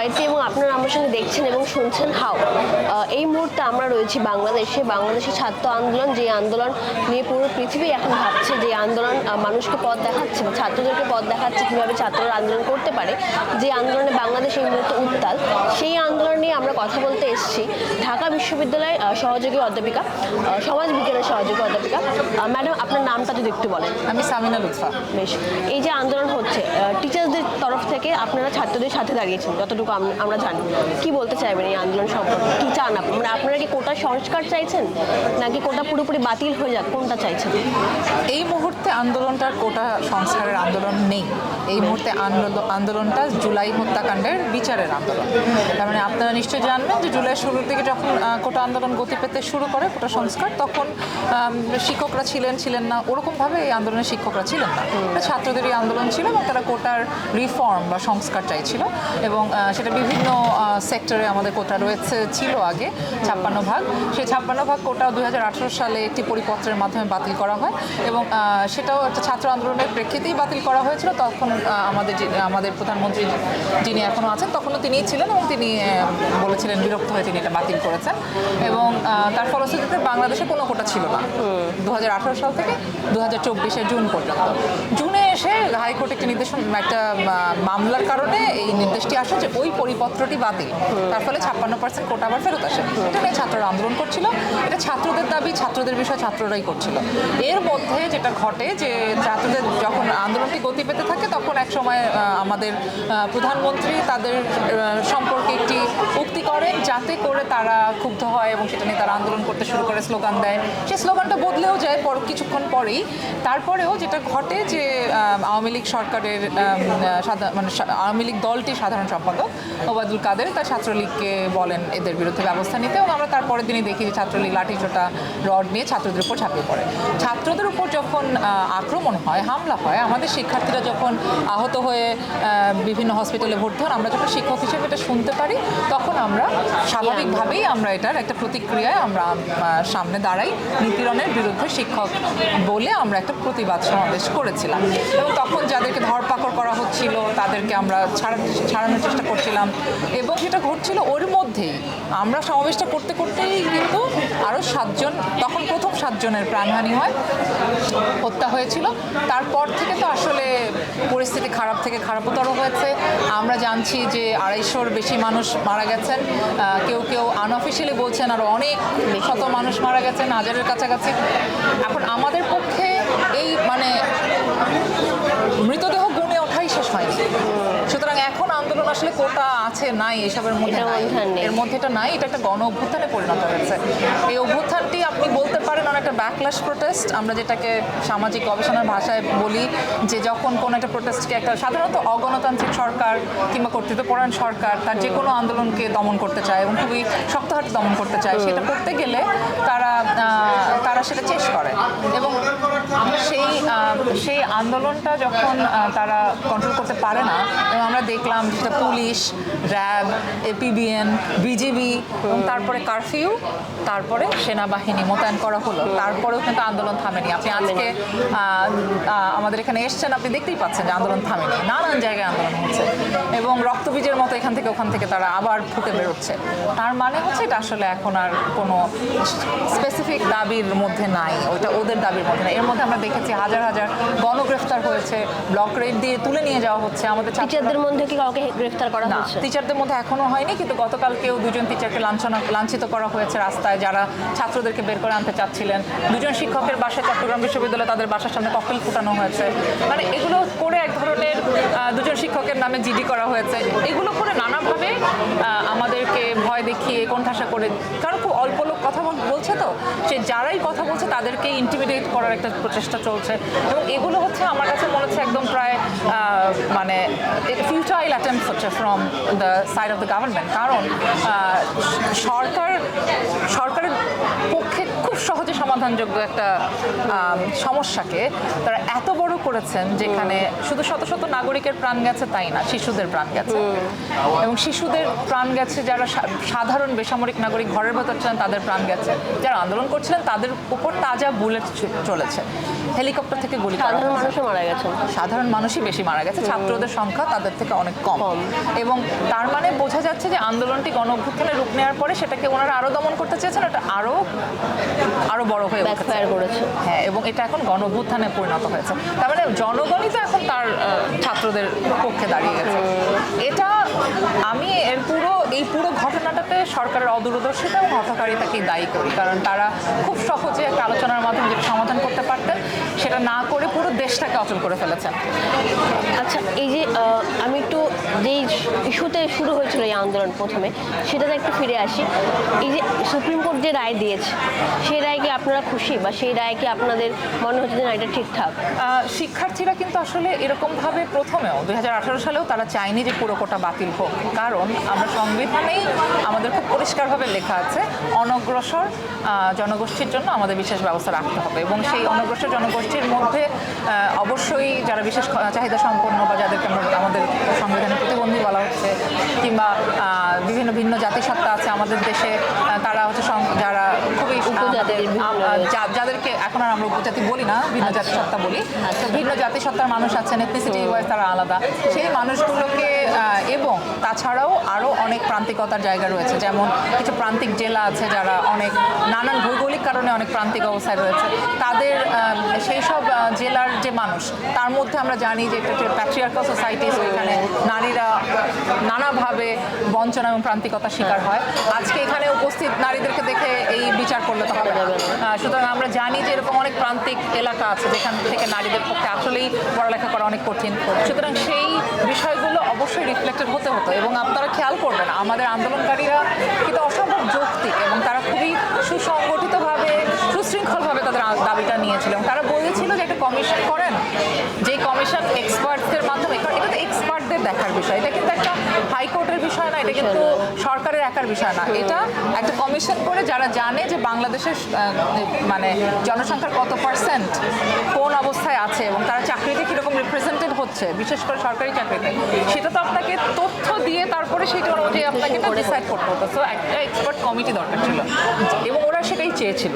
জয়ন্তী এবং আপনারা আমার সঙ্গে দেখছেন এবং শুনছেন হাও এই মুহূর্তে আমরা রয়েছি বাংলাদেশে। বাংলাদেশের ছাত্র আন্দোলন যে আন্দোলন নিয়ে পুরো পৃথিবী এখন ভাবছে যে আন্দোলন মানুষকে পথ দেখাচ্ছে বা ছাত্রদেরকে পথ দেখাচ্ছে কীভাবে ছাত্ররা আন্দোলন করতে পারে যে আন্দোলনে বাংলাদেশ এই মুহূর্তে উত্তাল। সেই আন্দোলন নিয়ে আমরা কথা বলতে এসেছি ঢাকা বিশ্ববিদ্যালয়ের আহ, সহযোগী অধ্যাপিকা সমাজ বিজ্ঞানের সহযোগী অধ্যাপিকা। ম্যাডাম আপনার নামটা যদি একটু বলেন। আমি সামিনা লুৎফা। বেশ এই যে আন্দোলন হচ্ছে টিচার্সদের তরফ থেকে আপনারা ছাত্রদের সাথে দাঁড়িয়েছেন যতটুকু আমরা জানি। কি বলতে চাইবেন এই আন্দোলন সম্পর্কে? কি চান আপনি? মানে আপনারা কি কোটা সংস্কার চাইছেন? নাকি কোটা পুরোপুরি বাতিল হয়ে যাক? কোনটা চাইছেন? এই মুহূর্তে আন্দোলনটার কোটা সংস্কারের আন্দোলন নেই। এই মুহূর্তে আন্দোলন- আন্দোলনটা জুলাই হত্যাকাণ্ডের বিচারের আন্দোলন। তার মানে আপনারা নিশ্চয়ই জানবেন যে জুলাই শুরুর দিকে যখন কোটা আন্দোলন গতি পেতে শুরু করে কোটা সংস্কার, তখন শিক্ষকরা ছিলেন ছিলেন না। ওরকমভাবে এই আন্দোলনের শিক্ষকরা ছিলেন না। এটা ছাত্রদের এই আন্দোলন ছিল এবং তারা কোটার রিফর্ম বা সংস্কার চাইছিল এবং সেটা বিভিন্ন সেক্টরে আমাদের কোটা রয়েছে ছিল আগে ছাপ্পান্ন ভাগ। সেই ছাপ্পান্ন ভাগ কোটা দু হাজার আঠেরো সালে একটি পরিপত্রের মাধ্যমে বাতিল করা হয় এবং সেটাও একটা ছাত্র আন্দোলনের প্রেক্ষিতেই বাতিল করা হয়েছিল। তখন আমাদের আমাদের প্রধানমন্ত্রী যিনি এখনও আছেন তখনও তিনিই ছিলেন এবং তিনি বলেছিলেন বিরক্ত হয়ে তিনি এটা বাতিল করেছেন এবং তার ফলশ্রুতিতে বাংলাদেশে কোনো কোটা ছিল না। দু হাজার আঠেরো সাল থেকে দু হাজার জুন পর্যন্ত। জুনে এসে হাইকোর্ট একটি নির্দেশন, একটা মামলার কারণে এই নির্দেশটি আসে যে ওই পরিপত্রটি বাতিল। তার ফলে ছাপ্পান্ন পার্সেন্ট কোটা আবার ফেরত আসে। এটা নিয়ে ছাত্ররা আন্দোলন করছিল। এটা ছাত্রদের দাবি, ছাত্রদের বিষয় ছাত্ররাই করছিল। এর মধ্যে যেটা ঘটে যে ছাত্রদের যখন আন্দোলনটি গতি পেতে থাকে, তখন এক সময় আমাদের প্রধানমন্ত্রী তাদের সম্পর্কে একটি উক্তি করেন যাতে করে তারা ক্ষুব্ধ হয় এবং সেটা নিয়ে তারা আন্দোলন করতে শুরু করে, স্লোগান দেয়। সেই স্লোগানটা বদলেও যায় পর, কিছুক্ষণ পরেই। তারপরেও যেটা ঘটে যে আওয়ামী লীগ সরকারের মানে আওয়ামী লীগ দলটির সাধারণ সম্পাদক ওবায়দুল কাদের তার ছাত্রলীগকে বলেন এদের বিরুদ্ধে ব্যবস্থা নিতে এবং আমরা তারপরের দিনই দেখি যে ছাত্রলীগ লাঠিচোটা রড নিয়ে ছাত্রদের উপর ঝাঁপিয়ে পড়ে। ছাত্রদের উপর যখন আক্রমণ হয়, হামলা হয়, আমাদের শিক্ষার্থীরা যখন আহত হয়ে বিভিন্ন হসপিটালে ভর্তি হন, আমরা যখন শিক্ষক হিসেবে এটা শুনতে পারি, তখন আমরা স্বাভাবিকভাবেই আমরা এটার একটা প্রতিক্রিয়ায় আমরা সামনে দাঁড়াই। নিপীড়নের বিরুদ্ধে শিক্ষক বলে আমরা একটা প্রতিবাদ সমাবেশ করেছিলাম। এবং তখন যাদেরকে ধরপাকড় করা হচ্ছিল, তাদেরকে আমরা ছাড়া ছাড়ানোর চেষ্টা করছিলাম। এবং সেটা ঘটছিল ওর মধ্যেই, আমরা সমাবেশটা করতে করতেই কিন্তু আরও সাতজন, তখন প্রথম সাতজনের প্রাণহানি হয়, হত্যা হয়েছিল। তারপর থেকে তো আসলে পরিস্থিতি খারাপ থেকে খারাপতর হয়েছে। আমরা জানছি যে আড়াইশোর বেশি মানুষ মারা গেছেন। কেউ কেউ আনঅফিসিয়ালি বলছেন আরও অনেক শত মানুষ মারা গেছেন, হাজারের কাছাকাছি। এখন আমাদের পক্ষে এই মানে মৃতদেহ গুণে ওঠাই শেষ হয়নি। এখন আন্দোলন আসলে কোটা আছে নাই এসবের মধ্যে। এর মধ্যে এটা নাই এটা একটা গণ অভ্যুত্থানে পরিণত হয়েছে। এই অভ্যুত্থানটি আপনি বলতে পারেন অনেকটা ব্যাকলাস প্রোটেস্ট আমরা যেটাকে সামাজিক গবেষণার ভাষায় বলি যে যখন কোনো একটা প্রোটেস্টকে একটা সাধারণত অগণতান্ত্রিক সরকার কিংবা কর্তৃত্বপরায়ণ সরকার তার যে কোনো আন্দোলনকে দমন করতে চায় এবং খুবই শক্ত হাতে দমন করতে চায় সেটা করতে গেলে তারা তারা সেটা চেস করে। এবং সেই সেই আন্দোলনটা যখন তারা কন্ট্রোল করতে পারে না এবং আমরা দেখলাম সেটা পুলিশ র্যাব এপিবিএন বিজিবি এবং তারপরে কারফিউ তারপরে সেনাবাহিনী মোতায়েন করা হলো। তারপরেও কিন্তু আন্দোলন থামেনি। আপনি আজকে আমাদের এখানে এসছেন আপনি দেখতেই পাচ্ছেন যে আন্দোলন থামেনি। নানান জায়গায় আন্দোলন হচ্ছে। এবং রক্তবীজের মতো এখান থেকে ওখান থেকে তারা আবার ফুটে বেরোচ্ছে। তার মানে হচ্ছে এটা আসলে এখন আর কোনো স্পেসিফিক দাবির মধ্যে নাই। ওইটা ওদের দাবির মধ্যে নাই। এর মধ্যে আমরা দেখেছি হাজার হাজার গণগ্রেফতার হয়েছে ব্লক রেড দিয়ে তুলে নিয়ে যাওয়া হচ্ছে। আমাদের ছাত্ররা- টিচারদের মধ্যে কি কাউকে গ্রেফতার করা না হচ্ছে? টিচারদের মধ্যে এখনও হয়নি কিন্তু গতকালকেও দুজন টিচারকে লাঞ্ছনা লাঞ্ছিত করা হয়েছে রাস্তায় যারা ছাত্রদেরকে বের করে আনতে চাচ্ছিলেন। দুজন শিক্ষকের বাসায় চট্টগ্রাম বিশ্ববিদ্যালয়ে তাদের বাসার সামনে ককটেল ফুটানো হয়েছে। মানে এগুলো করে এক ধরনের দুজন শিক্ষকের নামে জিডি করা হয়েছে। এগুলো করে নানাভাবে আহ, আমাদেরকে ভয় দেখিয়ে কোণঠাসা করে অল্প লোক কথা বল- বলছে তো? সে যারাই কথা বলছে তাদেরকে ইন্টিমিডিয়েট করার একটা প্রচেষ্টা চলছে। এবং এগুলো হচ্ছে আমার কাছে মনে হচ্ছে একদম প্রায় মানে ফিউচাইল অ্যাটেম্পস হচ্ছে from the side of the government কারণ সরকার সরকারের সমাধানযোগ্য একটা সমস্যাকে তারা এত বড় করেছেন যেখানে শুধু শত শত নাগরিকের প্রাণ গেছে তাই না শিশুদের প্রাণ গেছে। এবং শিশুদের প্রাণ গেছে যারা সাধারণ বেসামরিক নাগরিক ঘরের ভেতর ছিলেন তাদের প্রাণ গেছে। যারা আন্দোলন করছিলেন তাদের উপর তাজা বুলেট চলেছে। হেলিকপ্টার থেকে গুলি সাধারণ। মানুষও মারা গেছেন। সাধারণ মানুষই বেশি মারা গেছে ছাত্রদের সংখ্যা তাদের থেকে অনেক কম। এবং তার মানে বোঝা যাচ্ছে যে আন্দোলনটি গণ রূপ নেওয়ার পরে সেটাকে ওনারা আরও দমন করতে চেয়েছেন এটা আরও আরও বড় হয়ে উঠেছে। ব্যাকফায়ার করেছে। হ্যাঁ এবং এটা এখন গণ পরিণত হয়েছে। তার মানে জনগণই তো এখন তার ছাত্রদের পক্ষে দাঁড়িয়ে গেছে। এটা আমি এর পুরো এই পুরো ঘটনাটাতে সরকারের অদূরদর্শিতা এবং হঠকারিতাকেই দায়ী করি। কারণ তারা খুব সহজে একটা আলোচনার মাধ্যমে যেটা সমাধান করতে পারতেন সেটা না করে পুরো দেশটাকে অচল করে ফেলেছেন আচ্ছা এই যে আমি একটু যেই ইস্যুতে শুরু হয়েছিল এই আন্দোলন প্রথমে সেটাতে একটু ফিরে আসি। এই যে সুপ্রিম কোর্ট যে রায় দিয়েছে সেই রায় কি আপনারা খুশি বা সেই রায় কি আপনাদের মনে হচ্ছে যে না এটা ঠিকঠাক? শিক্ষার্থীরা কিন্তু আসলে এরকমভাবে প্রথমেও দু হাজার আঠেরো সালেও তারা চায়নি যে পুরো কোটা বাতিল হোক। কারণ আমরা সংবিধানেই আমাদের খুব পরিষ্কারভাবে লেখা আছে অনগ্রসর জনগোষ্ঠীর জন্য আমাদের বিশেষ ব্যবস্থা রাখতে হবে। এবং সেই অনগ্রসর জনগোষ্ঠীর মধ্যে অবশ্যই যারা বিশেষ চাহিদা সম্পন্ন বা যাদেরকে আমরা আমাদের সংবিধানে প্রতিবন্ধী বলা হচ্ছে কিংবা বিভিন্ন ভিন্ন জাতিসত্তা আছে আমাদের দেশে তারা হচ্ছে যারা খুবই যাদেরকে এখন আর আমরা উপজাতি বলি না ভিন্ন জাতিসত্তা বলি তো ভিন্ন জাতিসত্তার মানুষ আছেন এথনিসিটি ওয়াইজ তারা আলাদা। সেই মানুষগুলোকে এবং তাছাড়াও আরও অনেক প্রান্তিকতার জায়গা রয়েছে যেমন কিছু প্রান্তিক জেলা আছে যারা অনেক নানান ভৌগোলিক কারণে অনেক প্রান্তিক অবস্থায় রয়েছে। তাদের সেই সব জেলার যে মানুষ। তার মধ্যে আমরা জানি যে একটা প্যাট্রিয়ার্কাল সোসাইটিস এখানে নারীরা নানাভাবে বঞ্চনা এবং প্রান্তিকতার শিকার হয়। আজকে এখানে উপস্থিত নারীদেরকে দেখে এই বিচার করলে তো হবে সুতরাং আমরা জানি যে এরকম অনেক প্রান্তিক এলাকা আছে যেখান থেকে নারীদের পক্ষে আসলেই পড়ালেখা করা অনেক কঠিন। সুতরাং সেই বিষয়গুলো অবশ্যই রিফ্লেক্টেড হতে হতো এবং আপনারা খেয়াল করবেন, আমাদের আন্দোলনকারীরা কিন্তু অসম্ভব যৌক্তিক এবং তারা খুবই সুসংগঠিতভাবে, সুশৃঙ্খলভাবে দাবিটা নিয়েছিল এবং তারা বলেছিল যে একটা কমিশন করেন। যে কমিশন এক্সপার্টদের মাধ্যমে এটা তো এক্সপার্টদের দেখার বিষয়। এটা কিন্তু একটা হাইকোর্টের বিষয় না, এটা কিন্তু সরকারের একার বিষয় না। এটা একটা কমিশন করে যারা জানে যে বাংলাদেশের মানে জনসংখ্যার কত পার্সেন্ট কোন অবস্থায় আছে এবং তারা চাকরিতে কীরকম রিপ্রেজেন্টেড হচ্ছে, বিশেষ করে সরকারি চাকরিতে, সেটা তো আপনাকে তথ্য দিয়ে তারপরে সেটা অনুযায়ী আপনাকে ডিসাইড করতে হতো তো একটা এক্সপার্ট কমিটি দরকার ছিল। এবং ওরা সেটাই চেয়েছিল।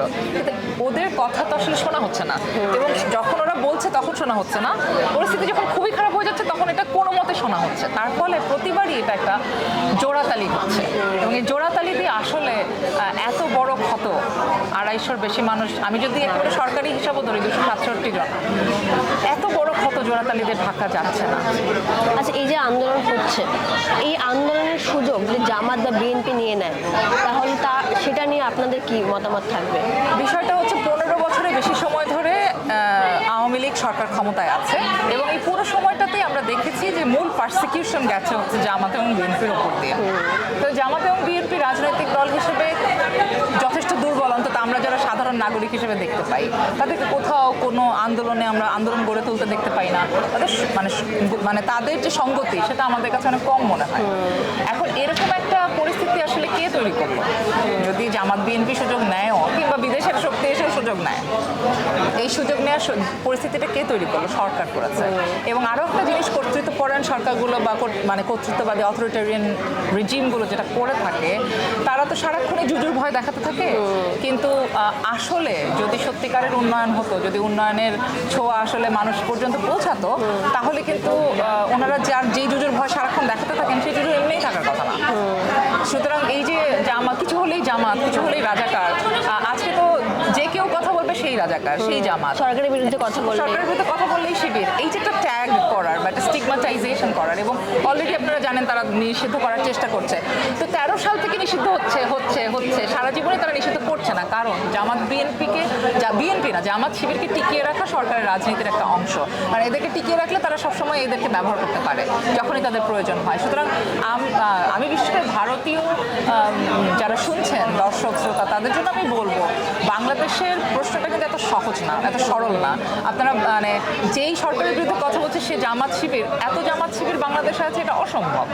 ওদের কথা তো আসলে শোনা হচ্ছে না। এবং যখন ওরা বলছে তখন শোনা হচ্ছে না। পরিস্থিতি যখন খুবই খারাপ হয়ে যাচ্ছে তখন এটা কোনো মতে শোনা হচ্ছে। তার ফলে প্রতিবারই এটা একটা জোড়াতালি হচ্ছে। এবং এই জোড়াতালি দিয়ে আসলে এত বড় ক্ষত আড়াইশোর বেশি মানুষ, আমি যদি একেবারে সরকারি হিসাবও ধরি, দুশো সাতষট্টি জন। বড় জোড়াতালিদের ঢাকা যাচ্ছে না। আচ্ছা এই যে আন্দোলন হচ্ছে এই আন্দোলনের সুযোগ যদি জামাত বা বিএনপি নিয়ে নেয় তাহলে তা সেটা নিয়ে আপনাদের কি মতামত থাকবে? বিষয়টা হচ্ছে পনেরো বছরে বেশি সময় ধরে সরকার ক্ষমতায় আছে এবং এই পুরো সময়টাতেই আমরা দেখেছি যে মূল পারসিকিউশন গেছে হচ্ছে জামাত এবং বিএনপির ওপর দিয়ে। তো জামাত এবং বিএনপি রাজনৈতিক দল হিসেবে যথেষ্ট দুর্বল, অন্তত আমরা যারা সাধারণ নাগরিক হিসেবে দেখতে পাই, তাদেরকে কোথাও কোনো আন্দোলনে আমরা আন্দোলন গড়ে তুলতে দেখতে পাই না। তাদের মানে মানে তাদের যে সঙ্গতি, সেটা আমাদের কাছে অনেক কম মনে হয়। এখন এরকম একটা পরিস্থিতি আসলে কে তৈরি করল? যদি জামাত বিএনপি সুযোগ নেয়ও, কিংবা বিদেশের শক্তি এসেও সুযোগ নেয়। এই সুযোগ নেওয়ার পরিস্থিতিটা কে তৈরি করল সরকার করেছে। এবং আরও একটা জিনিস কর্তৃত্বপরায়ণ সরকারগুলো বা মানে কর্তৃত্ববাদী অথরিটেরিয়ান রিজিমগুলো যেটা করে থাকে তারা তো সারাক্ষণই জুজুর ভয় দেখাতে থাকে। কিন্তু আসলে যদি সত্যিকারের উন্নয়ন হতো যদি উন্নয়নের ছোঁয়া আসলে মানুষ পর্যন্ত পৌঁছাতো তাহলে কিন্তু ওনারা যার যেই জুজুর ভয় সারাক্ষণ দেখাতে থাকেন সেই জুজুর এমনিই থাকার কথা না। সুতরাং এই যে জামা কিছু হলেই জামাত কিছু হলেই রাজাকার আহ, আজকে তো যে কেউ কথা বলবে সেই রাজাকার সেই জামাত। সরকারের বিরুদ্ধে কথা বললে। সরকারের বিরুদ্ধে কথা বললেই শিবির এই যে একটা ট্যাগ করার বা একটা স্টিগমাটাইজেশন করার এবং অলরেডি আপনারা জানেন তারা নিষিদ্ধ করার চেষ্টা করছে। তো তেরো সাল থেকে নিষিদ্ধ হচ্ছে হচ্ছে হচ্ছে। সারা জীবনে তারা নিষিদ্ধ করছে না। কারণ জামাত বিএনপিকে যা বিএনপি না জামাত শিবিরকে টিকিয়ে রাখা সরকারের রাজনীতির একটা অংশ। আর এদেরকে টিকিয়ে রাখলে তারা সবসময় এদেরকে ব্যবহার করতে পারে যখনই তাদের প্রয়োজন হয়। সুতরাং আমি বিশেষ করে ভারতীয় যারা শুনছেন দর্শক শ্রোতা তাদের জন্য আমি বলব বাংলাদেশের প্রশ্নটা কিন্তু এত সহজ না, এত সরল না। আপনারা মানে যেই সরকারের বিরুদ্ধে কথা বলছে, সে জামাত শিবির, এত জামাত শিবির বাংলাদেশে আছে, এটা অসম্ভব।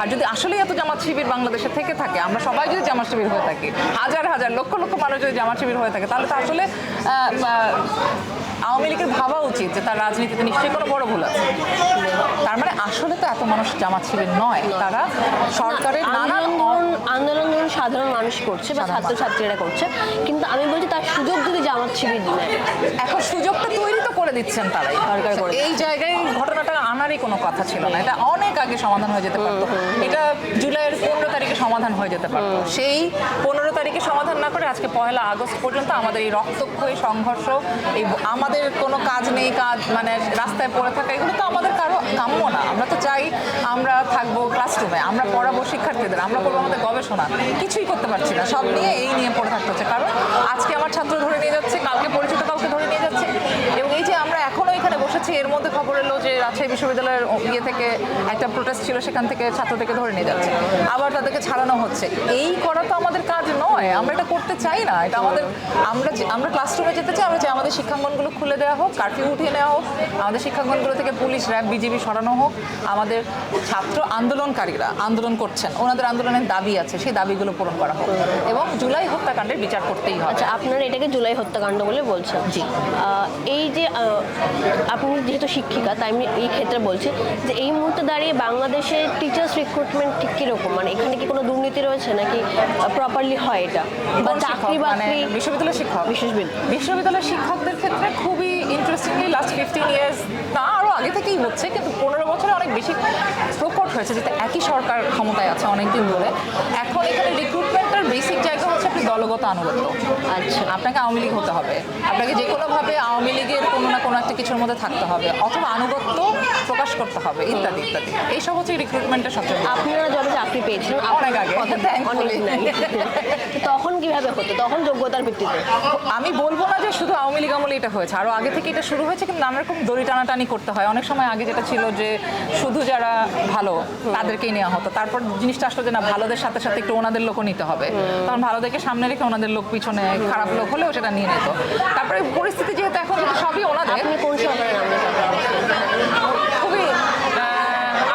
আর যদি আসলেই এত জামাত শিবির বাংলাদেশে থেকে থাকে, আমরা সবাই যদি জামাত শিবির হয়ে থাকি, হাজার হাজার, লক্ষ লক্ষ মানুষ যদি জামাত শিবির হয়ে থাকে, তাহলে তো আসলে আওয়ামী লীগের ভাবা উচিত যে তার রাজনীতিতে নিশ্চয়ই কোনো বড় ভুল আছে। তার মানে আসলে তো এত মানুষ জামাত শিবির নয় তারা সরকারের নানা আন্দোলন ধরুন সাধারণ মানুষ করছে বা ছাত্রছাত্রীরা করছে কিন্তু আমি বলছি তার সুযোগ যদি জামাত শিবির নেয়। এখন সুযোগটা তৈরি তো করে দিচ্ছেন তারাই। সরকার করে এই জায়গায় ঘটনাটা আনারই কোনো কথা ছিল না। এটা অনেক আগে সমাধান হয়ে যেতে পারতো। এটা জুলাইয়ের পনেরো তারিখে সমাধান হয়ে যেতে পারতো। সেই পনেরো তারিখে সমাধান না করে আজকে পয়লা আগস্ট পর্যন্ত আমাদের এই রক্তক্ষয়ী সংঘর্ষ এই আমাদের কোনো কাজ নেই কাজ মানে রাস্তায় পড়ে থাকা এগুলো তো আমাদের কারও কাম্য না। আমরা তো চাই আমরা থাকব ক্লাসরুমে আমরা পড়াবো শিক্ষার্থীদের আমরা করব আমাদের গবেষণা। কিছুই করতে পারছি না সব নিয়ে এই নিয়ে পড়ে থাকতে হচ্ছে। কারণ আজকে আমার ছাত্র ধরে নিয়ে যাচ্ছে কালকে পরিচিত কাউকে ধরে নিয়ে যাচ্ছে। এবং এখনও বসেছি এর মধ্যে খবর এলো যে রাজশাহী বিশ্ববিদ্যালয়ের ইয়ে থেকে একটা প্রোটেস্ট ছিল সেখান থেকে ছাত্রদেরকে ধরে নিয়ে যাচ্ছে। আবার তাদেরকে ছাড়ানো হচ্ছে। এই করা তো আমাদের কাজ নয় আমরা এটা করতে চাই না। এটা আমাদের আমরা আমরা ক্লাসরুমে যেতে চাই আমরা চাই আমাদের শিক্ষাঙ্গনগুলো খুলে দেওয়া হোক কারফিউ উঠিয়ে নেওয়া হোক আমাদের শিক্ষাঙ্গনগুলো থেকে পুলিশ র্যাব বিজিবি সরানো হোক আমাদের ছাত্র আন্দোলনকারীরা আন্দোলন করছেন ওনাদের আন্দোলনের দাবি আছে সেই দাবিগুলো পূরণ করা হোক। এবং জুলাই হত্যাকাণ্ডের বিচার করতেই হবে। আচ্ছা আপনারা এটাকে জুলাই হত্যাকাণ্ড বলে বলছেন। জি। এই যে আপনি যেহেতু শিক্ষিকা তাই আমি এই ক্ষেত্রে বলছি যে এই মুহূর্তে দাঁড়িয়ে বাংলাদেশে টিচার্স রিক্রুটমেন্ট ঠিক কীরকম? মানে এখানে কি কোনো দুর্নীতি রয়েছে নাকি প্রপারলি হয় এটা? বা চাকরি? মানে বাকরি বিশ্ববিদ্যালয়ের শিক্ষক। বিশ্ববিদ্যালয়। বিশ্ববিদ্যালয়ের শিক্ষকদের ক্ষেত্রে খুবই ইন্টারেস্টিংলি লাস্ট ফিফটিন ইয়ার্স না আরও আগে থেকেই হচ্ছে কিন্তু পনেরো বছরে অনেক বেশি প্রকট হয়েছে যেটা একই সরকার ক্ষমতায় আছে অনেকদিন ধরে। এখন এখানে রিক্রুটমেন্টের বেসিক দলগত আনুগত্য। আচ্ছা। আপনাকে আওয়ামী লীগ হতে হবে। আপনাকে যে কোনোভাবে আওয়ামী লীগের কোনো না কোনো একটা কিছুর মধ্যে থাকতে হবে। অথবা আনুগত্য প্রকাশ করতে হবে ইত্যাদি ইত্যাদি। এইসব হচ্ছে রিক্রুটমেন্টের সবচেয়ে। আপনারা যবে চাকরি পেয়েছিলেন অনেক আগে, অনেক তখন কীভাবে হতো? তখন যোগ্যতার ভিত্তিতে? আমি বলব শুধু আওয়ামী লীগ আমলে এটা হয়েছে। আরও আগে থেকে এটা শুরু হয়েছে কিন্তু নানা রকম দড়ি টানাটানি করতে হয়। অনেক সময় আগে যেটা ছিল যে শুধু যারা ভালো তাদেরকেই নেওয়া হতো। তারপর জিনিসটা আসলো যে না ভালোদের সাথে সাথে একটু ওনাদের লোকও নিতে হবে। তখন ভালোদেরকে সামনে রেখে ওনাদের লোক পিছনে খারাপ লোক হলেও সেটা নিয়ে নিত। তারপরে পরিস্থিতি যেহেতু এখন সবই ওনাদের খুবই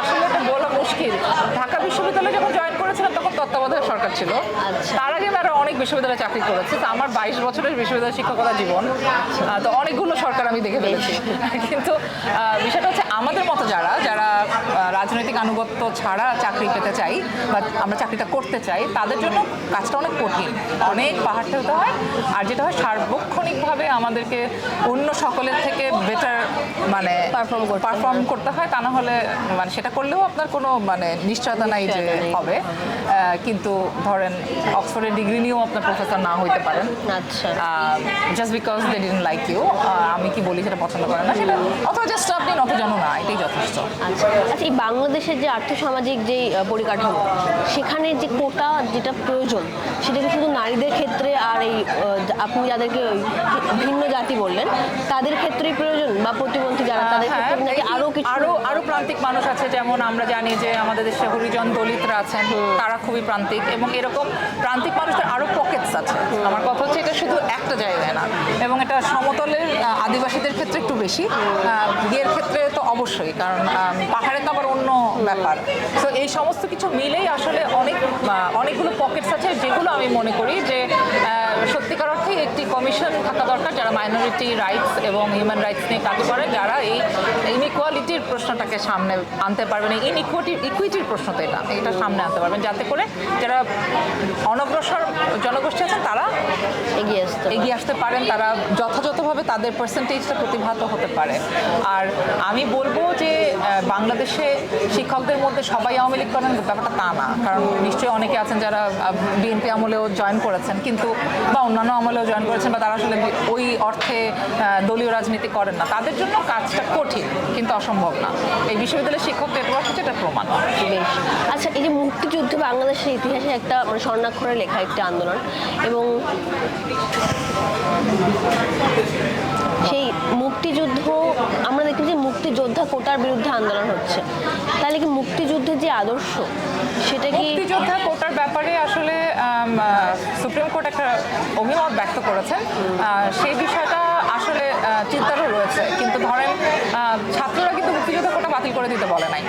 আসলে বলা মুশকিল। ঢাকা বিশ্ববিদ্যালয়ে যখন জয়েন করেছিলাম তখন তত্ত্বাবধায়ক সরকার ছিল। আচ্ছা। তার আগে অনেক বিশ্ববিদ্যালয়ে চাকরি করেছি তো আমার বাইশ বছরের বিশ্ববিদ্যালয় শিক্ষকতা জীবন তো অনেকগুলো সরকার আমি দেখে ফেলেছি। কিন্তু বিষয়টা হচ্ছে আমাদের মতো যারা যারা রাজনৈতিক আনুগত্য ছাড়া চাকরি পেতে চাই বা আমরা চাকরিটা করতে চাই তাদের জন্য কাজটা অনেক কঠিন। অনেক পাহাড় ঠেলতে হয় আর যেটা হয় সার্বক্ষণিকভাবে আমাদেরকে অন্য সকলের থেকে বেটার মানে করতে পারফর্ম করতে হয় তা না হলে মানে সেটা করলেও আপনার কোনো মানে নিশ্চয়তা নাই যে হবে। কিন্তু ধরেন অক্সফোর্ডের ডিগ্রি নিয়েও আপনার প্রফেসর না হইতে পারেন। আচ্ছা। Just because they didn't like you আমি কি বলি সেটা পছন্দ করেন না সেটা অথবা জাস্ট আপনি নত জানো না এটাই যথেষ্ট। আচ্ছা। আচ্ছা এই বাংলাদেশের যে আর্থসামাজিক যে আহ, পরিকাঠামো সেখানে যে কোটা যেটা প্রয়োজন সেটা কি শুধু নারীদের ক্ষেত্রে আর এই আপনি যাদেরকে ওই ভিন্ন জাতি বললেন তাদের ক্ষেত্রেই প্রয়োজন বা প্রতিবন্ধী যারা তাদের হ্যাঁ, ক্ষেত্রে নাকি এই- কিছু আরও আরও প্রান্তিক মানুষ আছে যেমন আমরা জানি যে আমাদের দেশে হরিজন দলিতরা আছেন তারা খুবই প্রান্তিক এবং এরকম প্রান্তিক মানুষদের আরও পকেটস আছে। আমার কথা হচ্ছে এটা শুধু একটা জায়গায় না, এবং এটা সমতলের আদিবাসীদের ক্ষেত্রে একটু বেশি। বিয়ের ক্ষেত্রে তো অবশ্যই, কারণ পাহাড়ে তো আবার অন্য ব্যাপার। তো এই সমস্ত কিছু মিলেই আসলে অনেক অনেকগুলো পকেটস আছে যেগুলো আমি মনে করি যে সত্যিকার অর্থে একটি কমিশন থাকা দরকার যারা মাইনরিটি রাইটস এবং হিউম্যান রাইটস নিয়ে কাজ করে যারা এই ইনইকুয়ালিটির প্রশ্নটাকে সামনে আনতে পারবেন এই ইনইকুইটি ইকুইটির প্রশ্ন তো এটা এটা সামনে আনতে পারবেন যাতে করে যারা অনগ্রসর জনগোষ্ঠী আছেন তারা এগিয়ে আসতে এগিয়ে আসতে পারেন তারা যথাযথভাবে তাদের পার্সেন্টেজটা প্রতিভাত হতে পারে। আর আমি বলব যে বাংলাদেশে শিক্ষকদের মধ্যে সবাই আওয়ামী লীগ করেন ব্যাপারটা তা না। কারণ নিশ্চয়ই অনেকে আছেন যারা বিএনপি আমলেও জয়েন করেছেন। কিন্তু বা অন্যান্য আমলেও জয়েন করেছেন বা তারা আসলে ওই অর্থে দলীয় রাজনীতি করেন না। তাদের জন্য কাজটা কঠিন, কিন্তু অসম্ভব না। এই বিশ্ববিদ্যালয়ের শিক্ষক নেটওয়ার্ক হচ্ছে, এটা প্রমাণ। বেশ। আচ্ছা এই যে মুক্তিযুদ্ধ বাংলাদেশের ইতিহাসে একটা মানে স্বর্ণাক্ষরে লেখা একটি আন্দোলন এবং সেই মুক্তিযুদ্ধ মুক্তিযোদ্ধা কোটার বিরুদ্ধে আন্দোলন হচ্ছে। তাহলে কি মুক্তিযুদ্ধের যে আদর্শ, সেটা কি মুক্তিযোদ্ধা কোটার ব্যাপারে আসলে সুপ্রিম কোর্ট একটা অভিমত ব্যক্ত করেছেন। সেই বিষয়টা আসলে চিন্তারও রয়েছে। কিন্তু ধরেন ছাত্ররা কিন্তু মুক্তিযোদ্ধা কোটা বাতিল করে দিতে বলে নাই।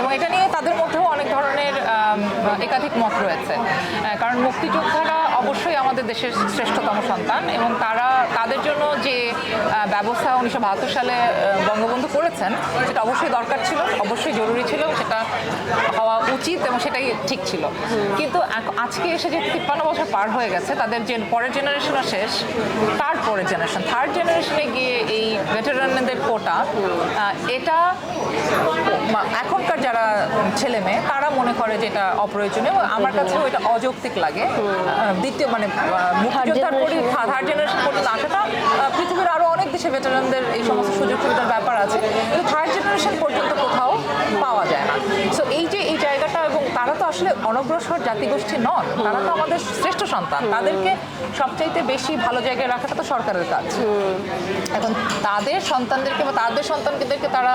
এবং এটা নিয়ে তাদের মধ্যেও অনেক ধরনের একাধিক মত রয়েছে। কারণ মুক্তিযোদ্ধারা অবশ্যই আমাদের দেশের শ্রেষ্ঠতম সন্তান এবং তারা, তাদের জন্য যে ব্যবস্থা উনিশশো বাহাত্তর সালে বঙ্গবন্ধু করেছেন, সেটা অবশ্যই দরকার ছিল, অবশ্যই জরুরি ছিল হওয়া উচিত এবং সেটাই ঠিক ছিল। কিন্তু আজকে এসে যে তিপ্পান্ন বছর পার হয়ে গেছে তাদের যে পরের জেনারেশনও শেষ তার পরের জেনারেশন থার্ড জেনারেশনে গিয়ে এই ভেটারানদের কোটা এটা এখনকার যারা ছেলে মেয়ে তারা মনে করে যে এটা অপ্রয়োজনীয় আমার কাছেও এটা অযৌক্তিক লাগে। দ্বিতীয় মানে মুক্তিযোদ্ধার থার্ড জেনারেশন পর্যন্ত আসাটা পৃথিবীর আরও অনেক দেশে ভেটারানদের এই সমস্ত সুযোগ সুবিধার ব্যাপার আছে। কিন্তু থার্ড জেনারেশন পর্যন্ত কোথাও পাওয়া যায় না সো এই যে এই জায়গাটা এবং তারা তো আসলে অনগ্রসর জাতিগোষ্ঠী নন তারা তো আমাদের শ্রেষ্ঠ সন্তান। তাদেরকে সবচাইতে বেশি ভালো জায়গায় রাখাটা তো সরকারের কাজ। এখন তাদের সন্তানদেরকে বা তাদের সন্তানদেরকে তারা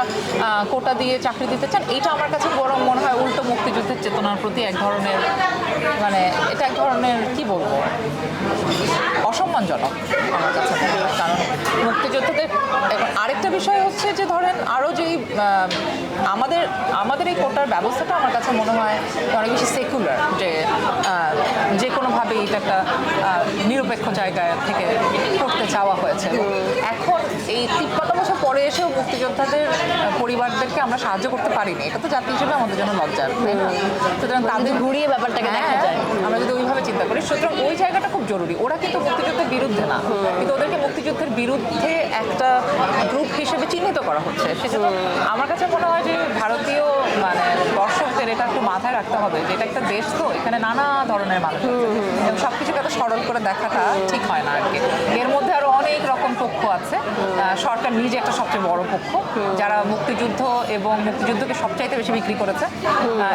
কোটা দিয়ে চাকরি দিতে চান এইটা আমার কাছে বরং মনে হয় উল্টো মুক্তিযুদ্ধের চেতনার প্রতি এক ধরনের মানে এটা এক ধরনের কি বলব? অসম্মানজনক আমার কাছে কারণ মুক্তিযোদ্ধাদের। আরেকটা বিষয় হচ্ছে যে ধরেন আরও যেই আমাদের আমাদের এই কোটার ব্যবস্থাটা আমার কাছে মনে হয় অনেক বেশি সেকুলার যে যে কোনোভাবে এটা একটা নিরপেক্ষ জায়গায় থেকে করতে চাওয়া হয়েছে। এখন এই তিপ্পান্ন বছর পরে এসেও মুক্তিযোদ্ধাদের পরিবারদেরকে আমরা সাহায্য করতে পারিনি। এটা তো জাতি হিসেবে আমাদের জন্য লজ্জার সুতরাং তাদের ঘুরিয়ে ব্যাপারটাকে দেখা হ্যাঁ, যায়। আমরা যদি ওইভাবে চিন্তা করি সুতরাং ওই জায়গাটা খুব জরুরি। ওরা কিন্তু মুক্তিযুদ্ধের বিরুদ্ধে না। কিন্তু ওদেরকে মুক্তিযুদ্ধের বিরুদ্ধে একটা গ্রুপ হিসেবে চিহ্নিত করা হচ্ছে। সেজন্য আমার কাছে মনে হয় যে ভারতীয় মানে দর্শকদের এটা একটু মাথায় রাখতে হবে যে এটা একটা দেশ তো এখানে নানা ধরনের মানুষ এবং সব কিছুকে এত সরল করে দেখাটা ঠিক হয় না আর কি। এর মধ্যে অনেক রকম পক্ষ আছে। সরকার নিজে একটা সবচেয়ে বড় পক্ষ। যারা মুক্তিযুদ্ধ এবং মুক্তিযুদ্ধকে সবচাইতে বেশি বিক্রি করেছে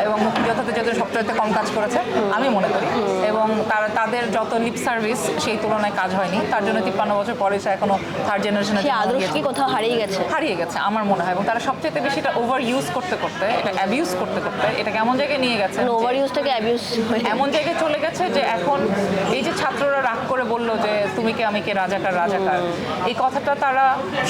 এবং মুক্তিযোদ্ধাদের যাদের সবচাইতে কম কাজ করেছে আমি মনে করি। এবং তারা তাদের যত লিপ সার্ভিস সেই তুলনায় কাজ হয়নি। তার জন্য তিপ্পান্ন বছর পরে সে এখনও থার্ড আদর্শ কি কোথাও হারিয়ে গেছে। হারিয়ে গেছে আমার মনে হয়। এবং তারা সবচেয়ে বেশি এটা ওভার ইউজ করতে করতে এটা অ্যাবিউজ করতে করতে এটা কেমন জায়গায় নিয়ে গেছে? ওভার ইউজটাকে অ্যাবিউজ এমন জায়গায় চলে গেছে যে এখন এই যে ছাত্ররা রাগ করে বলল যে তুমি কে আমি কে রাজাকার রাজাকার এই কথাটা তারা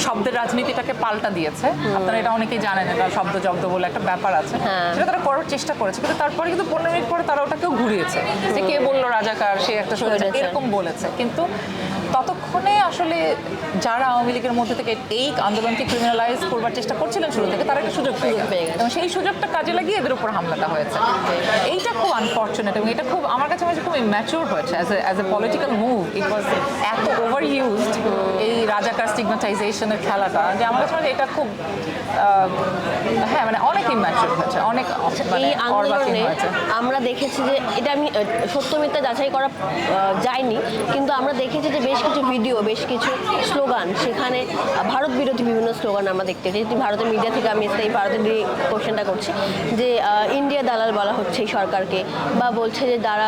শব্দের রাজনীতিটাকে পাল্টা দিয়েছে। আপনারা এটা অনেকেই জানেন এটা শব্দ জব্দ বলে একটা ব্যাপার আছে। হ্যাঁ। সেটা তারা করার চেষ্টা করেছে কিন্তু তারপরে কিন্তু পনেরো মিনিট পরে তারা ওটাকেও ঘুরিয়েছে। যে কে বলল রাজাকার সে একটা। এরকম বলেছে। কিন্তু ততক্ষণে আসলে যারা আওয়ামী লীগের মধ্যে থেকে এই আন্দোলনকে ক্রিমিনালাইজ করবার চেষ্টা করছিলেন শুরু থেকে তারা একটা সুযোগ পেয়ে গেছে। এবং সেই সুযোগটা কাজে লাগিয়ে এদের উপর হামলাটা হয়েছে। এইটা খুব আনফর্চুনেট এবং এটা খুব আমার কাছে হচ্ছে খুব ম্যাচিওর হয়েছে। As a as a political move it was এত ওভার ইউজড এই রাজাকার স্টিগমাটাইজেশনের খেলাটা যে আমার কাছে এটা খুব হ্যাঁ মানে অনেক ইম্যাচিওর হয়েছে অনেক মানে এই আন্দোলনে আমরা দেখেছি যে এটা আমি আহ, সত্য মিথ্যা যাচাই করা যায়নি কিন্তু আমরা দেখেছি যে বেশ কিছু ভিডিও বেশ কিছু স্লোগান সেখানে ভারত বিরোধী বিভিন্ন স্লোগান আমরা দেখতে যেহেতু ভারতের মিডিয়া থেকে আমি এই ভারতের কোশ্চেনটা করছি যে ইন্ডিয়া দালাল বলা হচ্ছে এই সরকারকে বা বলছে যে তারা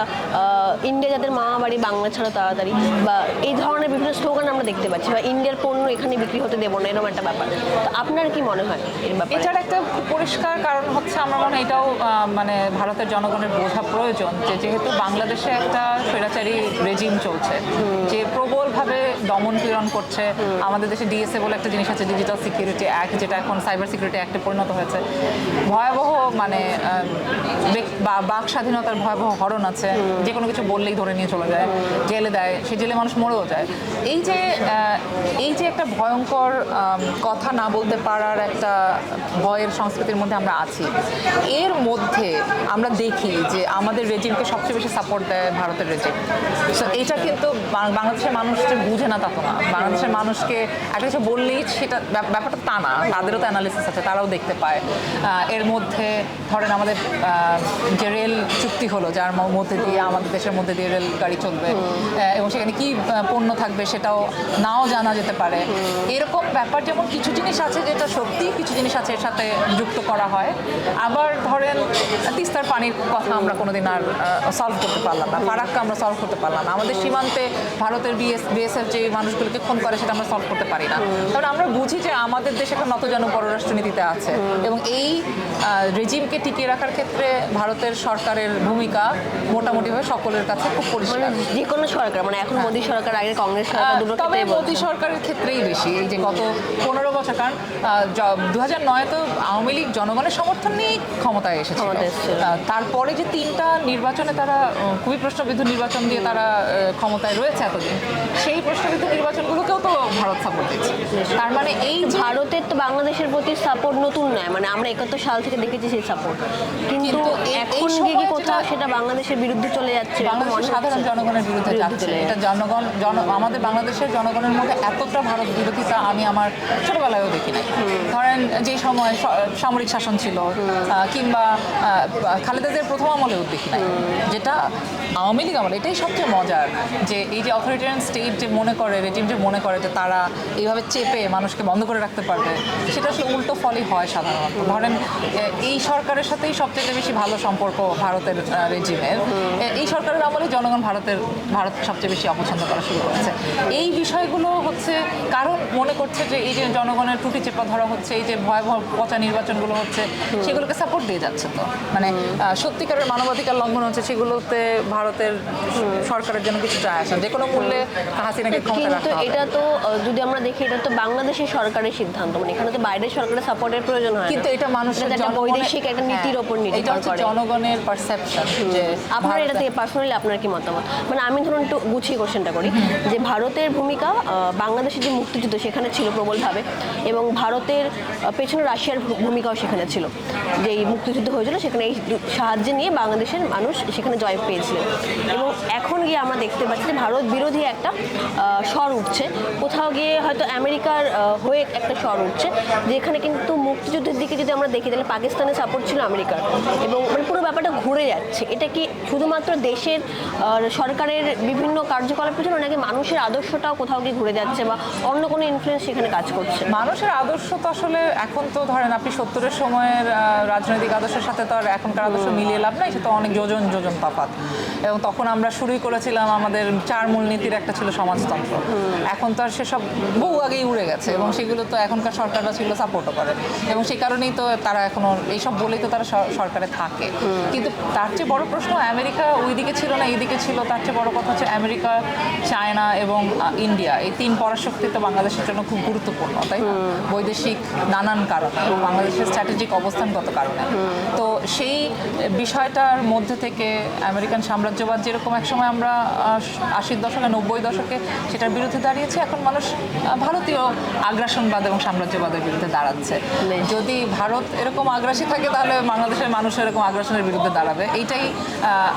ইন্ডিয়া যাদের মামা বাড়ি বাংলা ছাড়া তাড়াতাড়ি বা এই ধরনের বিভিন্ন স্লোগান আমরা দেখতে পাচ্ছি বা ইন্ডিয়ার পণ্য এখানে বিক্রি হতে দেবো না এরকম একটা ব্যাপার। তো আপনার কি মনে হয় এর ব্যাপারে? এটার একটা পরিষ্কার কারণ হচ্ছে আমার মনে হয় এটাও মানে ভারতের জনগণের বোঝা প্রয়োজন যে যেহেতু বাংলাদেশে একটা স্বৈরাচারী রেজিম চলছে যে প্রবলভাবে দমন পীড়ন করছে আমাদের দেশে ডিএসএ বলে একটা জিনিস আছে ডিজিটাল সিকিউরিটি অ্যাক্ট যেটা এখন সাইবার সিকিউরিটি অ্যাক্টে পরিণত হয়েছে। ভয়াবহ মানে বাক স্বাধীনতার ভয়াবহ হরণ আছে যে কোনো কিছু বললেই ধরে নিয়ে চলে যায় জেলে দেয় সে জেলে মানুষ মরেও যায়। এই যে এই যে একটা ভয়ঙ্কর কথা না বলতে পারার একটা ভয়ের সংস্কৃতির মধ্যে আমরা আছি এর মধ্যে আমরা দেখি যে আমাদের রেজিমকে সবচেয়ে বেশি সাপোর্ট দেয় ভারতের রেজিম সো এটা কিন্তু বাংলাদেশের মানুষ যে বুঝে না তা তো না। বাংলাদেশের মানুষকে একটা কিছু বললেই সেটা ব্যাপ- ব্যাপারটা তা না তাদেরও তো অ্যানালিসিস আছে তারাও দেখতে পায়। এর মধ্যে ধরেন আমাদের যে রেল চুক্তি হলো যার মধ্যে দিয়ে আমাদের দেশের মধ্যে দিয়ে রেল গাড়ি চলবে এবং সেখানে কি পণ্য থাকবে সেটাও নাও জানা যেতে পারে। এরকম ব্যাপার যেমন কিছু জিনিস আছে যেটা সত্যি কিছু জিনিস আছে এর সাথে যুক্ত করা হয়। আবার ধরেন তিস্তার পানির কথা আমরা কোনোদিন আর সলভ করতে পারলাম না। ফারাক্কা আমরা সলভ করতে পারলাম না। আমাদের সীমান্তে ভারতের বিএস বিএসএফ যে মানুষগুলোকে খুন করে সেটা আমরা সলভ করতে পারি না। কারণ আমরা বুঝি যে আমাদের দেশ এখন নতজানু পররাষ্ট্রনীতিতে আছে। এবং এই রেজিমকে টিকিয়ে রাখার ক্ষেত্রে ভারতের সরকারের ভূমিকা মোটামুটিভাবে সকলের কাছে খুব মানে পরিষ্কার। যে কোনো সরকার মানে এখন মোদী সরকার আগে কংগ্রেস সরকার দুটো মোদি বলছেন। সরকারের ক্ষেত্রেই বেশি এই যে গত পনেরো বছর কারণ দু হাজার নয় তো আওয়ামী লীগ জনগণের সমর্থন নিয়েই ক্ষমতায় ক্ষমতায় তারপরে যে তিনটা নির্বাচনে তারা খুবই প্রশ্নবিদ্ধ নির্বাচন দিয়ে তারা ক্ষমতায় রয়েছে এতদিন সেই প্রশ্নবিদ্ধ নির্বাচনগুলোকেও তো ভারত সাপোর্ট দিচ্ছে। তার মানে এই ভারতের তো বাংলাদেশের প্রতি সাপোর্ট নতুন নয় মানে আমরা একাত্তর সাল থেকে দেখেছি সেই সাপোর্ট কিন্তু এখন গিয়ে কি কোথাও সেটা বাংলাদেশের বিরুদ্ধে চলে যাচ্ছে? মনে সাধারণ জনগণের বিরুদ্ধে যাচ্ছে। এটা জনগণ জন আমাদের বাংলাদেশের জনগণের মধ্যে এতটা ভারত বিরোধিতা আমি আমার ছোটবেলায়ও দেখি নাই। ধরেন যে সময় সামরিক শাসন ছিল কিংবা আহ, খালেদা জিয়ার প্রথম আমলেও দেখি নাই। যেটা আওয়ামী লীগ আমলে এটাই সবচেয়ে মজার যে এই যে অথরিটেরিয়ান স্টেট যে মনে করে রেজিম যে মনে করে যে তারা এইভাবে চেপে মানুষকে বন্ধ করে রাখতে পারবে সেটা আসলে উল্টো ফলই হয় সাধারণত। ধরেন এই সরকারের সাথেই সবচেয়ে বেশি ভালো সম্পর্ক ভারতের রেজিমের এই সরকারের আমলে জনগণ ভারতের ভারত সবচেয়ে বেশি অপছন্দ করা শুরু করেছে। এই বিষয়গুলো হচ্ছে কারণ মনে করছে যে এই যে জনগণের ত্রুটি চেপা ধরা হচ্ছে এই যে ভয়াবহ পচা নির্বাচনগুলো হচ্ছে সেগুলোকে সাপোর্ট দিয়ে যাচ্ছে তো। মানে সত্যিকারের মানবাধিকার লঙ্ঘন হচ্ছে সেগুলোতে ভারতের সরকারের জন্য কিছু যায় আসে যে কোনো মূল্যে হাসিনাকে কিন্তু এটা তো যদি আমরা দেখি এটা তো বাংলাদেশের সরকারের সিদ্ধান্ত। মানে এখানে তো বাইরের সরকারের সাপোর্টের প্রয়োজন হয় কিন্তু এটা মানুষের বৈদেশিক একটা নীতির হ্যাঁ, ওপর এটা নির্ভর করে। জনগণের পারসেপশন যে আপনার এটা থেকে পার্সোনালি আপনার কি মতামত? মানে আমি ধরুন একটু গুছিয়ে কোশ্চেনটা করি যে ভারতের ভূমিকা বাংলাদেশের যে মুক্তিযুদ্ধ সেখানে ছিল প্রবলভাবে এবং ভারতের পেছনে রাশিয়ার ভূমিকাও সেখানে ছিল। যে এই মুক্তিযুদ্ধ হয়েছিল সেখানে এই সাহায্য নিয়ে বাংলাদেশের মানুষ সেখানে জয় পেয়েছিলেন এবং এখন গিয়ে আমরা দেখতে পাচ্ছি যে ভারত বিরোধী একটা স্বর উঠছে। কোথাও গিয়ে হয়তো আমেরিকার হয়ে একটা স্বর উঠছে, যেখানে কিন্তু মুক্তিযুদ্ধের দিকে যদি আমরা দেখি, তাহলে পাকিস্তানের সাপোর্ট ছিল আমেরিকার। এবং মানে পুরো ব্যাপারটা ঘুরে যাচ্ছে। এটা কি শুধুমাত্র দেশের সরকারের বিভিন্ন কার্যকলাপের জন্য নাকি মানুষের আদর্শটাও কোথাও গিয়ে ঘুরে যাচ্ছে বা অন্য কোনো ইনফ্লুয়েন্স সেখানে কাজ করছে? মানুষের আদর্শ তো আসলে এখন তো ধরেন আপনি সত্তরের সময়ের রাজনৈতিক আদর্শের সাথে তো আর এখনকার আদর্শ মিলিয়ে লাভ নাই সে তো অনেক যোজন যোজন তফাৎ। এবং তখন আমরা শুরুই করেছিলাম আমাদের চার মূলনীতির একটা ছিল সমাজতন্ত্র। এখন তো আর সেসব বহু আগেই উড়ে গেছে এবং সেগুলো তো এখনকার সরকাররা ছিল সাপোর্টও করে। এবং সেই কারণেই তো তারা এখনও এইসব বলেই তো তারা সর- সরকারে থাকে। কিন্তু তার চেয়ে বড় প্রশ্ন আমেরিকা ওইদিকে ছিল না এইদিকে ছিল। তার চেয়ে বড় কথা হচ্ছে আমেরিকা চায়না এবং আহ, ইন্ডিয়া এই তিন পরাশক্তি তো বাংলাদেশের জন্য খুব গুরুত্বপূর্ণ তাই না? বৈদেশিক নানান কারণে এবং বাংলাদেশের স্ট্র্যাটেজিক অবস্থানগত কারণে। তো সেই বিষয়টার মধ্যে থেকে আমেরিকান সাম্রাজ্যবাদ যেরকম একসময় আমরা আশির দশকে নব্বই দশকে সেটার বিরুদ্ধে দাঁড়িয়েছে এখন মানুষ ভারতীয় আগ্রাসনবাদ এবং সাম্রাজ্যবাদের বিরুদ্ধে দাঁড়াচ্ছে। যদি ভারত এরকম আগ্রাসী থাকে তাহলে বাংলাদেশের মানুষ এরকম আগ্রাসনের বিরুদ্ধে দাঁড়াবে। এইটাই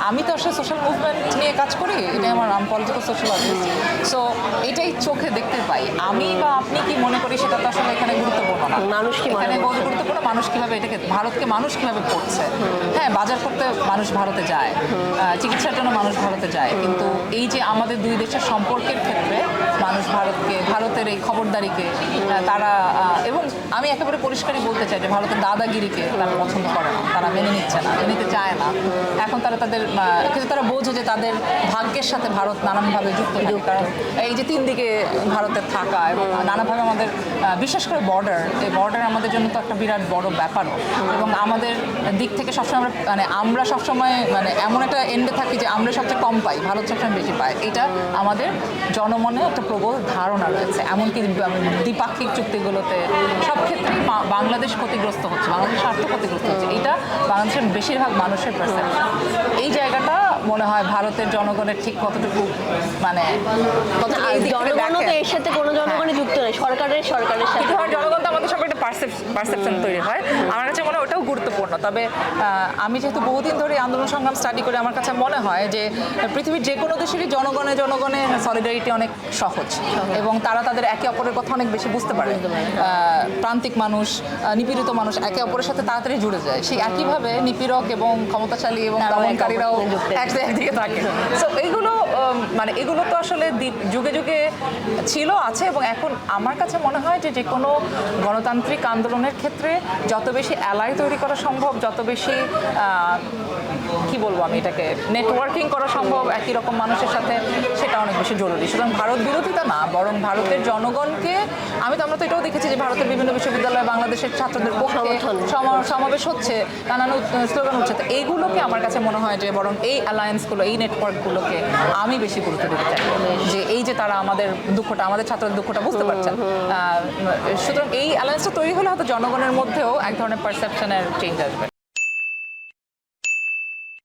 আমি তো আসলে সোশ্যাল মুভমেন্ট নিয়ে কাজ করি এটাই আমার আম পলিটিক্যাল সোশ্যালজিস্ট সো এটাই চোখে দেখতে পাই। আমি বা আপনি কি মনে করি সেটা তো আসলে এখানে গুরুত্বপূর্ণ না। মানুষ কি মনে এখানে গুরুত্বপূর্ণ মানুষ কীভাবে এটাকে ভারতকে মানুষ কীভাবে পড়ছে হ্যাঁ বাজার করতে মানুষ ভারতে যায়। আহ, চিকিৎসার জন্য মানুষ ভারতে যায়। কিন্তু এই যে আমাদের দুই দেশের সম্পর্কের ক্ষেত্রে মানুষ ভারতকে ভারতের এই খবরদারিকে তারা এবং আমি একেবারে পরিষ্কারই বলতে চাই যে ভারতের দাদাগিরিকে তারা পছন্দ করে না তারা মেনে নিচ্ছে না মেনে নিতে চায় না। এখন তারা তাদের কিন্তু তারা বোঝে যে তাদের ভাগ্যের সাথে ভারত নানানভাবে যুক্ত কারণ এই যে তিন দিকে ভারতের থাকা এবং নানাভাবে আমাদের বিশেষ করে বর্ডার এই বর্ডার আমাদের জন্য তো একটা বিরাট বড় ব্যাপারও। এবং আমাদের দিক থেকে সবসময় আমরা মানে আমরা সবসময় মানে এমন একটা এন্ডে থাকি যে আমরা সবচেয়ে কম পাই ভারত সবসময় বেশি পায়। এটা আমাদের জনমনে একটা প্রবল ধারণা রয়েছে। এমনকি দ্বিপাক্ষিক চুক্তিগুলোতে সব ক্ষেত্রেই বাংলাদেশ ক্ষতিগ্রস্ত হচ্ছে বাংলাদেশের স্বার্থ ক্ষতিগ্রস্ত হচ্ছে। এটা বাংলাদেশের বেশিরভাগ মানুষের পারসেপশন এই জায়গাটা মনে হয় ভারতের জনগণের ঠিক কতটুকু মানে জনগণও তো এর সাথে কোনো জনগণই যুক্ত নেই সরকারের সরকারের সাথে। জনগণ তো আমাদের সব পারসেপশন তৈরি হয়। আমার কাছে মনে হয় ওটাও গুরুত্বপূর্ণ। তবে আমি যেহেতু বহুদিন ধরে আন্দোলন সংগ্রাম স্টাডি করে আমার কাছে মনে হয় যে পৃথিবীর যে কোনো দেশেরই জনগণে জনগণে সলিডারিটি অনেক সহজ। এবং তারা তাদের একে অপরের কথা অনেক বেশি বুঝতে পারে। প্রান্তিক মানুষ নিপীড়িত মানুষ একে অপরের সাথে তাড়াতাড়ি জুড়ে যায়। সেই একইভাবে নিপীড়ক এবং ক্ষমতাশালী এবং দমনকারীরাও এক- একদিকে থাকে। সো এগুলো মানে এগুলো তো আসলে যুগে যুগে ছিল, আছে এবং এখন আমার কাছে মনে হয় যে যে কোনো গণতান্ত্রিক আন্দোলনের ক্ষেত্রে যত বেশি অ্যালাই তৈরি করা সম্ভব, যত বেশি কি বলব আমি এটাকে? নেটওয়ার্কিং করা সম্ভব একই রকম মানুষের সাথে সেটা অনেক বেশি জরুরি। সুতরাং ভারত বিরোধিতা না বরং ভারতের জনগণকে আমি তো আমরা তো এটাও দেখেছি যে ভারতের বিভিন্ন বিশ্ববিদ্যালয়ে বাংলাদেশের ছাত্রদের পক্ষে সমাবেশ হচ্ছে নানান স্লোগান হচ্ছে তো এইগুলোকে আমার কাছে মনে হয় যে বরং এই অ্যালায়েন্সগুলো এই নেটওয়ার্কগুলোকে আমি বেশি গুরুত্ব দিতে চাই। যে এই যে তারা আমাদের দুঃখটা আমাদের ছাত্রদের দুঃখটা বুঝতে পারছেন। সুতরাং এই অ্যালায়েন্সটা তৈরি হলে হয়তো জনগণের মধ্যেও এক ধরনের পারসেপশনের চেঞ্জ আসবে।